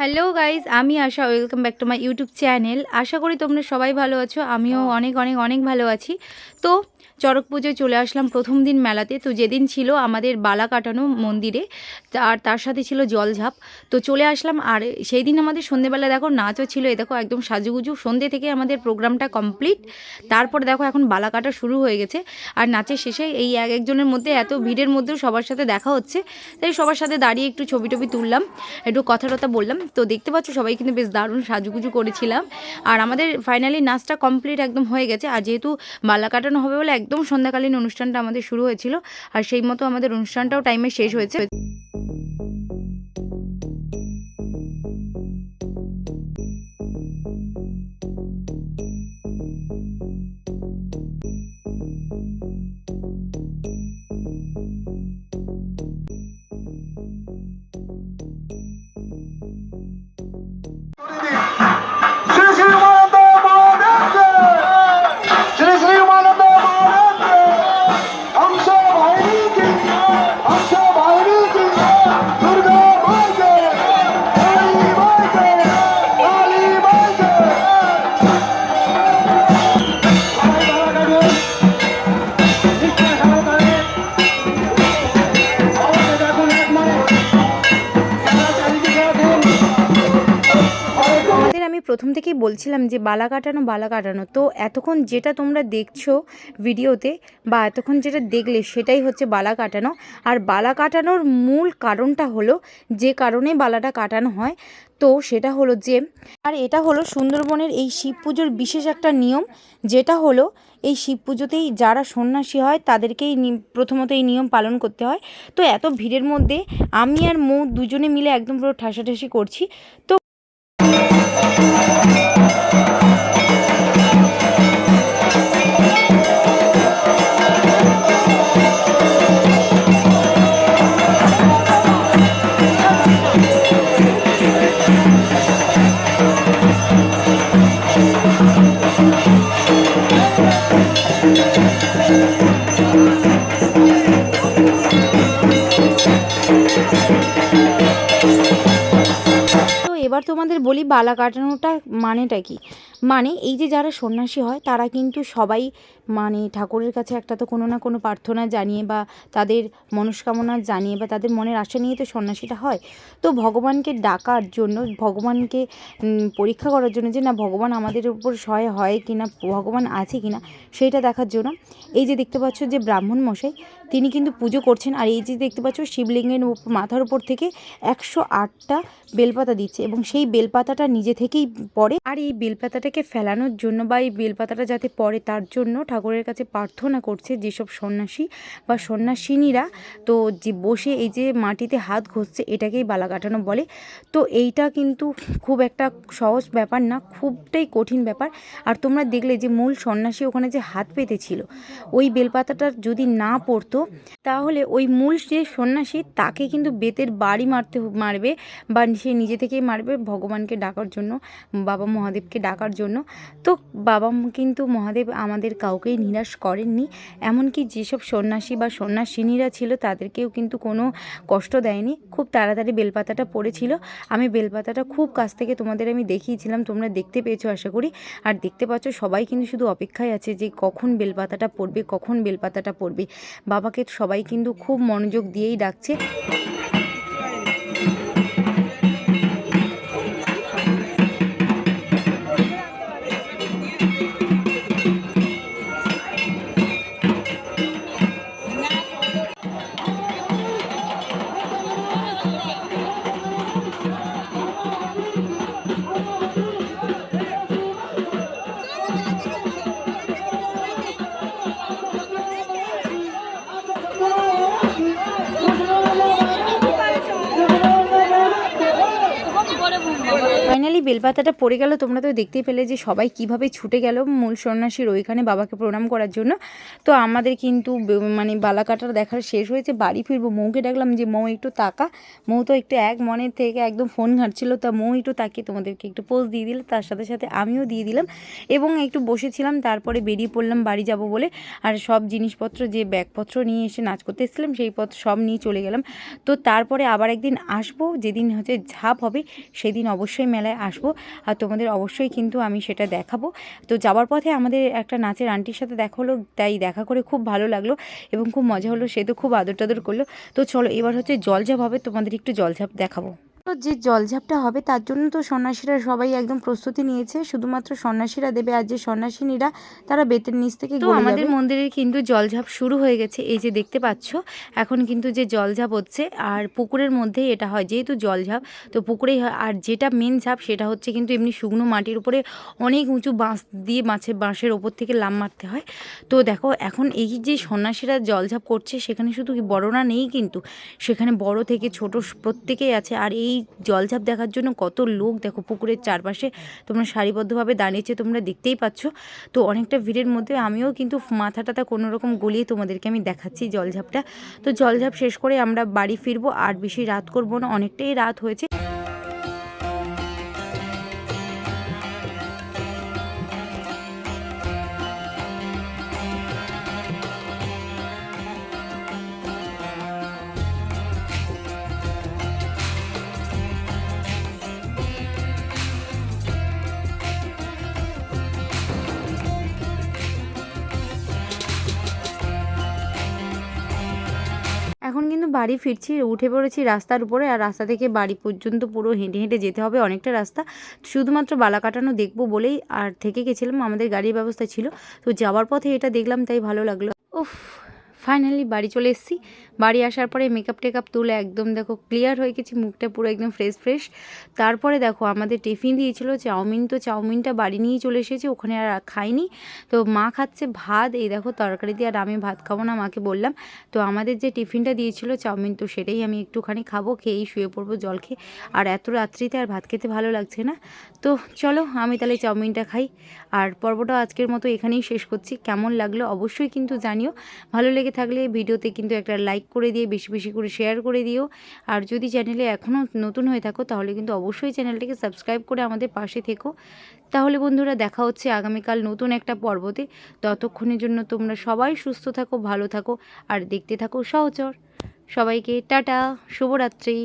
Hello guys আমি Asha. Welcome back to my YouTube channel আশা করি তোমরা সবাই ভালো আছো। আমিও অনেক অনেক অনেক ভালো আছি। তো চড়ক পুজোয় চলে আসলাম প্রথম দিন মেলাতে। তো যেদিন ছিল আমাদের বালা কাটানো মন্দিরে আর তার সাথে ছিল জলঝাপ। তো চলে আসলাম আর সেই দিন আমাদের সন্ধেবেলা দেখো নাচও ছিল। এ দেখো একদম সাজুগুজু। সন্ধে থেকে আমাদের প্রোগ্রামটা কমপ্লিট। তারপর দেখো এখন বালা কাটা শুরু হয়ে গেছে। আর নাচের শেষে এই এক একজনের মধ্যে এত ভিড়ের মধ্যেও সবার সাথে দেখা হচ্ছে। তাই সবার সাথে দাঁড়িয়ে একটু ছবি টবি তুললাম। একটু কথা টথা বললাম। তো দেখতে পাচ্ছ, সবাই কিন্তু বেশ দারুণ সাজুগুজু করেছিলাম। আর আমাদের ফাইনালি নাচটা কমপ্লিট একদম হয়ে গেছে। আর যেহেতু বালা কাটানো হবে বলে একদম সন্ধ্যাকালীন অনুষ্ঠানটা আমাদের শুরু হয়েছিল, আর সেই মতো আমাদের অনুষ্ঠানটাও টাইমে শেষ হয়েছে। প্রথম থেকেই বলছিলাম যে বালা কাটানো বালা কাটানো। তো এতক্ষণ যেটা তোমরা দেখছ ভিডিওতে বা এতক্ষণ যেটা দেখলে সেটাই হচ্ছে বালা কাটানো। আর বালা কাটানোর মূল কারণটা হলো যে কারণে বালাটা কাটানো হয়, তো সেটা হলো যে আর এটা হলো সুন্দরবনের এই শিব পুজোর বিশেষ একটা নিয়ম, যেটা হলো এই শিব পুজোতেই যারা সন্ন্যাসী হয় তাদেরকেই প্রথমত এই নিয়ম পালন করতে হয়। তো এত ভিড়ের মধ্যে আমি আর মৌ দুজনে মিলে একদম পুরো ঠাসাঠাসি করছি। তো তোমাদের বলি বালা কাটানোটা মানেটা কি? মানে এই যে যারা সন্ন্যাসী হয়, তারা কিন্তু সবাই মানে ঠাকুরের কাছে একটা তো কোনো না কোনো প্রার্থনা জানিয়ে বা তাদের মনস্কামনা জানিয়ে বা তাদের মনের আশা নিয়ে তো সন্ন্যাসীটা হয়। তো ভগবানকে ডাকার জন্য, ভগবানকে পরীক্ষা করার জন্য যে না ভগবান আমাদের উপর সহায় হয় কি না ভগবান আছে কি না সেইটা দেখার জন্য এই যে দেখতে পাচ্ছ যে ব্রাহ্মণ মশাই, তিনি কিন্তু পুজো করছেন আর এই যে দেখতে পাচ্ছ শিবলিঙ্গের মাথার উপর থেকে একশো আটটা বেলপাতা দিচ্ছে এবং সেই বেলপাতাটা নিজে থেকেই পড়ে। আর এই বেলপাতাটাকে ফেলানোর জন্য বা এই বেলপাতাটা যাতে পড়ে, তার জন্য ঠাকুরের কাছে প্রার্থনা করছে যেসব সন্ন্যাসী বা সন্ন্যাসিনীরা। তো যে বসে এই যে মাটিতে হাত ঘষছে, এটাকেই বালা কাটানো বলে। তো এইটা কিন্তু খুব একটা সহজ ব্যাপার না, খুবটাই কঠিন ব্যাপার। আর তোমরা দেখলে যে মূল সন্ন্যাসী ওখানে যে হাত পেতেছিল, ওই বেলপাতাটার যদি না পড়তো, তাহলে ওই মূল যে সন্ন্যাসী, তাকে কিন্তু বেতের বাড়ি মারতে মারবে বা সে নিজে থেকেই মারবে ভগবানকে ডাকার জন্য, বাবা মহাদেবকে ডাকার জন্য। তো বাবা কিন্তু মহাদেব আমাদের কাউকেই নিরাশ করেননি। এমনকি যেসব সন্ন্যাসী বা সন্ন্যাসিনীরা ছিল তাদেরকেও কিন্তু কোনো কষ্ট দেয়নি। খুব তাড়াতাড়ি বেলপাতাটা পড়েছিল। আমি বেলপাতাটা খুব কাছ থেকে তোমাদের আমি দেখিয়েছিলাম, তোমরা দেখতে পেয়েছ আশা করি। আর দেখতে পাচ্ছ সবাই কিন্তু শুধু অপেক্ষায় আছে যে কখন বেলপাতাটা পড়বে, কখন বেলপাতাটা পড়বে। বাবাকে সবাই কিন্তু খুব মনোযোগ দিয়েই ডাকছে। ফাইনালি বেলপাতাটা পড়ে গেল, তোমরা তো দেখতেই পেলে যে সবাই কীভাবে ছুটে গেল মূল সন্ন্যাসীর ওইখানে বাবাকে প্রণাম করার জন্য। তো আমাদের কিন্তু মানে বালাকাটা দেখার শেষ হয়েছে, বাড়ি ফিরবো। মৌকে ডাকলাম যে মৌ একটু তাকা, মৌ তো একটু এক মনের থেকে একদম ফোন ঘাটছিল, তা মৌ একটু তাকিয়ে তোমাদেরকে একটু পোজ দিয়ে দিল, তার সাথে সাথে আমিও দিয়ে দিলাম। এবং একটু বসেছিলাম, তারপরে বেরিয়ে পড়লাম বাড়ি যাব বলে, আর সব জিনিসপত্র যে ব্যাগপত্র নিয়ে এসে নাচ করতে এসেছিলাম, সেই পত্র সব নিয়ে চলে গেলাম। তো তারপরে আবার একদিন আসব, যেদিন হচ্ছে ঝাঁপ হবে, সেদিন অবশ্যই মেলায় আসব। আর তোমাদের অবশ্যই কিন্তু আমি সেটা দেখাবো। তো যাওয়ার পথে আমাদের একটা নাচের আন্টির সাথে দেখা হলো, তাই দেখা করে খুব ভালো লাগল এবং খুব মজা হলো, সে তো খুব আদর টাদর করল। তো চলো এবার হচ্ছে জলঝাপ হবে, তোমাদের একটু জলঝাপ দেখাবো। তো যে জলঝাপটা হবে তার জন্য তো সন্ন্যাসীরা সবাই একদম প্রস্তুতি নিয়েছে। শুধুমাত্র সন্ন্যাসীরা দেবে আর যে সন্ন্যাসিনীরা তারা বেতের নিচ থেকে তো আমাদের মন্দিরে কিন্তু জলঝাপ শুরু হয়ে গেছে এই যে দেখতে পাচ্ছ। এখন কিন্তু যে জলঝাপ হচ্ছে আর পুকুরের মধ্যেই এটা হয় যেহেতু জলঝাপ তো পুকুরেই হয়। আর যেটা মেন ঝাপ সেটা হচ্ছে কিন্তু এমনি শুকনো মাটির উপরে অনেক উঁচু বাঁশ দিয়ে মাছের বাঁশের ওপর থেকে লাম মারতে হয়। তো দেখো এখন এই যে সন্ন্যাসীরা জলঝাপ করছে সেখানে শুধু বড়রা নেই কিন্তু সেখানে বড় থেকে ছোট প্রত্যেকেই আছে। আর এই জলঝাপ দেখার জন্য কত লোক, দেখো পুকুরের চারপাশে তোমরা সারিবদ্ধভাবে দাঁড়িয়েছে, তোমরা দেখতেই পাচ্ছ। তো অনেকটা ভিড়ের মধ্যে আমিও কিন্তু মাথা টাথা কোনো রকম গলিয়ে তোমাদেরকে আমি দেখাচ্ছি জলঝাপটা। তো জলঝাপ শেষ করে আমরা বাড়ি ফিরবো, আর বেশি রাত করব না, অনেকটাই রাত হয়েছে। এখন কিন্তু বাড়ি ফিরছি, উঠে পড়েছি রাস্তার উপরে আর রাস্তা থেকে বাড়ি পর্যন্ত পুরো হেঁটে হেঁটে যেতে হবে অনেকটা রাস্তা। শুধুমাত্র বালা কাটানো দেখব বলেই আর থেকে গেছিলাম, আমাদের গাড়ির ব্যবস্থা ছিল। তো যাওয়ার পথে এটা দেখলাম, তাই ভালো লাগল। উফ ফাইনালি বাড়ি চলে এসেছি। বাড়ি আসার পরে মেকআপ টেকআপ তুলে একদম দেখো ক্লিয়ার হয়ে গেছি, মুখটা পুরো একদম ফ্রেশ ফ্রেশ তারপরে দেখো আমাদের টিফিন দিয়েছিল চাউমিন, তো চাউমিনটা বাড়ি নিয়েই চলে এসেছি, ওখানে আর খাইনি। তো মা খাচ্ছে ভাত, এই দেখো তরকারি দিয়ে আর আমি ভাত খাব না মাকে বললাম। তো আমাদের যে টিফিনটা দিয়েছিল চাউমিন, তো সেটাই আমি একটুখানি খাব, খেয়েই শুয়ে পড়ব জল খেয়ে। আর এত রাত্রিতে আর ভাত খেতে ভালো লাগছে না। তো চলো আমি তাহলে চাউমিনটা খাই। আর পর্বটা আজকের মতো এখানেই শেষ করছি। কেমন লাগল অবশ্যই কিন্তু জানিও। ভালো লেগে থাকলে ভিডিওতে কিন্তু একটা লাইক করে দিয়ে, বেশি বেশি করে শেয়ার করে দিও। আর যদি চ্যানেলে এখনও নতুন হয়ে থাকো, তাহলে কিন্তু অবশ্যই চ্যানেলটিকে সাবস্ক্রাইব করে আমাদের পাশে থেকো। তাহলে বন্ধুরা, দেখা হচ্ছে আগামীকাল নতুন একটা পর্বতে। ততক্ষণের জন্য তোমরা সবাই সুস্থ থাকো, ভালো থাকো, আর দেখতে থাকো সহচর। সবাইকে টাটা, শুভরাত্রি।